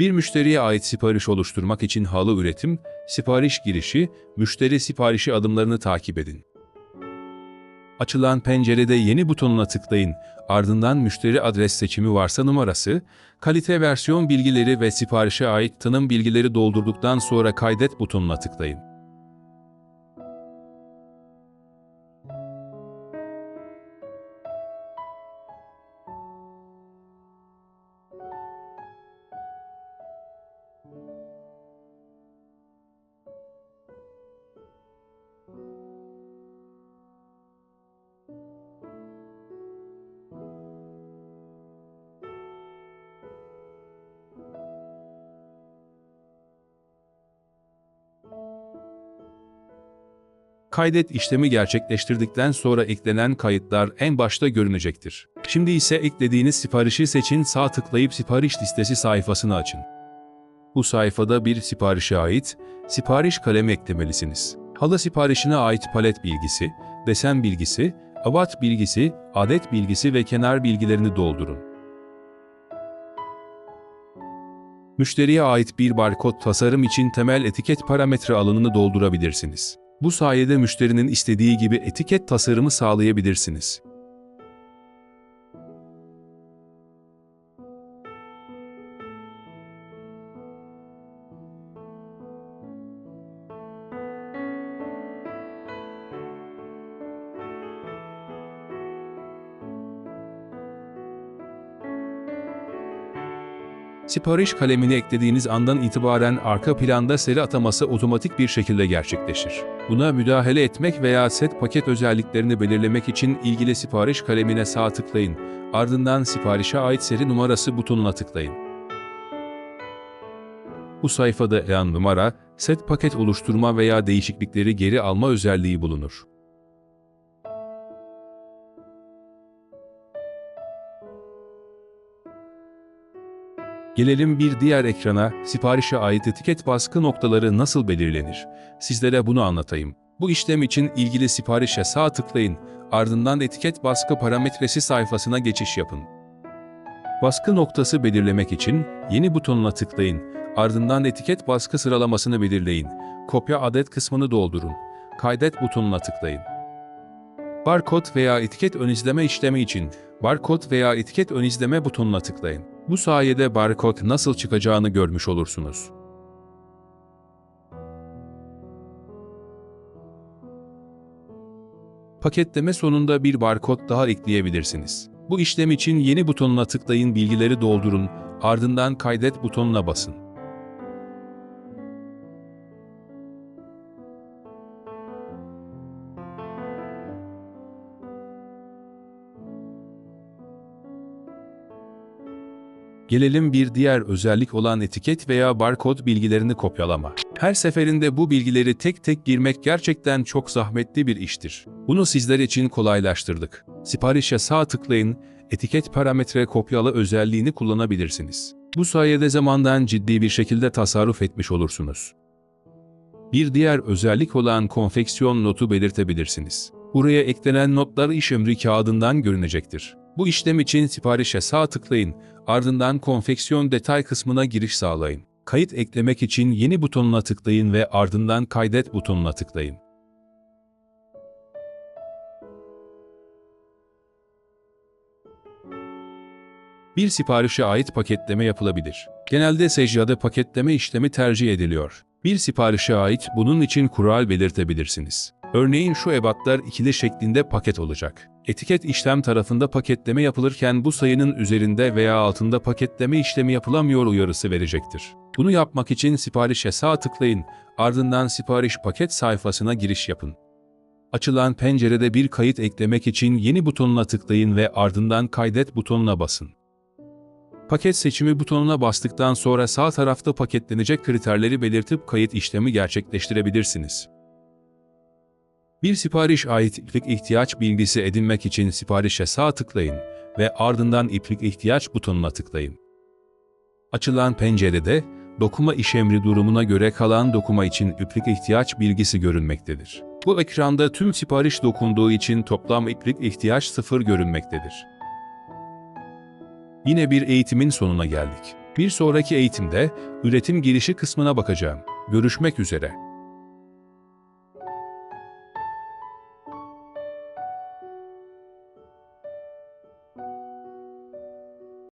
Bir müşteriye ait sipariş oluşturmak için halı üretim, sipariş girişi, müşteri siparişi adımlarını takip edin. Açılan pencerede yeni butonuna tıklayın. Ardından müşteri adres seçimi varsa numarası, kalite versiyon bilgileri ve siparişe ait tanım bilgileri doldurduktan sonra kaydet butonuna tıklayın. Kaydet işlemi gerçekleştirdikten sonra eklenen kayıtlar en başta görünecektir. Şimdi ise eklediğiniz siparişi seçin sağ tıklayıp sipariş listesi sayfasını açın. Bu sayfada bir siparişe ait sipariş kalemi eklemelisiniz. Halı siparişine ait palet bilgisi, desen bilgisi, abat bilgisi, adet bilgisi ve kenar bilgilerini doldurun. Müşteriye ait bir barkod tasarım için temel etiket parametre alanını doldurabilirsiniz. Bu sayede müşterinin istediği gibi etiket tasarımı sağlayabilirsiniz. Sipariş kalemini eklediğiniz andan itibaren arka planda seri ataması otomatik bir şekilde gerçekleşir. Buna müdahale etmek veya set paket özelliklerini belirlemek için ilgili sipariş kalemine sağ tıklayın. Ardından siparişe ait seri numarası butonuna tıklayın. Bu sayfada elan numara, set paket oluşturma veya değişiklikleri geri alma özelliği bulunur. Gelelim bir diğer ekrana, siparişe ait etiket baskı noktaları nasıl belirlenir? Sizlere bunu anlatayım. Bu işlem için ilgili siparişe sağ tıklayın, ardından etiket baskı parametresi sayfasına geçiş yapın. Baskı noktası belirlemek için yeni butonuna tıklayın, ardından etiket baskı sıralamasını belirleyin. Kopya adet kısmını doldurun. Kaydet butonuna tıklayın. Barkod veya etiket ön izleme işlemi için barkod veya etiket ön izleme butonuna tıklayın. Bu sayede barkod nasıl çıkacağını görmüş olursunuz. Paketleme sonunda bir barkod daha ekleyebilirsiniz. Bu işlem için yeni butonuna tıklayın, bilgileri doldurun, ardından kaydet butonuna basın. Gelelim bir diğer özellik olan etiket veya barkod bilgilerini kopyalama. Her seferinde bu bilgileri tek tek girmek gerçekten çok zahmetli bir iştir. Bunu sizler için kolaylaştırdık. Siparişe sağ tıklayın, etiket parametre kopyala özelliğini kullanabilirsiniz. Bu sayede zamandan ciddi bir şekilde tasarruf etmiş olursunuz. Bir diğer özellik olan konfeksiyon notu belirtebilirsiniz. Buraya eklenen notlar iş emri kağıdından görünecektir. Bu işlem için siparişe sağ tıklayın, ardından konfeksiyon detay kısmına giriş sağlayın. Kayıt eklemek için yeni butonuna tıklayın ve ardından kaydet butonuna tıklayın. Bir siparişe ait paketleme yapılabilir. Genelde secdede paketleme işlemi tercih ediliyor. Bir siparişe ait bunun için kural belirtebilirsiniz. Örneğin şu ebatlar ikili şeklinde paket olacak. Etiket işlem tarafında paketleme yapılırken bu sayının üzerinde veya altında paketleme işlemi yapılamıyor uyarısı verecektir. Bunu yapmak için siparişe sağ tıklayın, ardından sipariş paket sayfasına giriş yapın. Açılan pencerede bir kayıt eklemek için yeni butonuna tıklayın ve ardından kaydet butonuna basın. Paket seçimi butonuna bastıktan sonra sağ tarafta paketlenecek kriterleri belirtip kayıt işlemi gerçekleştirebilirsiniz. Bir sipariş ait iplik ihtiyaç bilgisi edinmek için siparişe sağ tıklayın ve ardından iplik ihtiyaç butonuna tıklayın. Açılan pencerede dokuma işemri durumuna göre kalan dokuma için iplik ihtiyaç bilgisi görünmektedir. Bu ekranda tüm sipariş dokunduğu için toplam iplik ihtiyaç sıfır görünmektedir. Yine bir eğitimin sonuna geldik. Bir sonraki eğitimde üretim girişi kısmına bakacağım. Görüşmek üzere.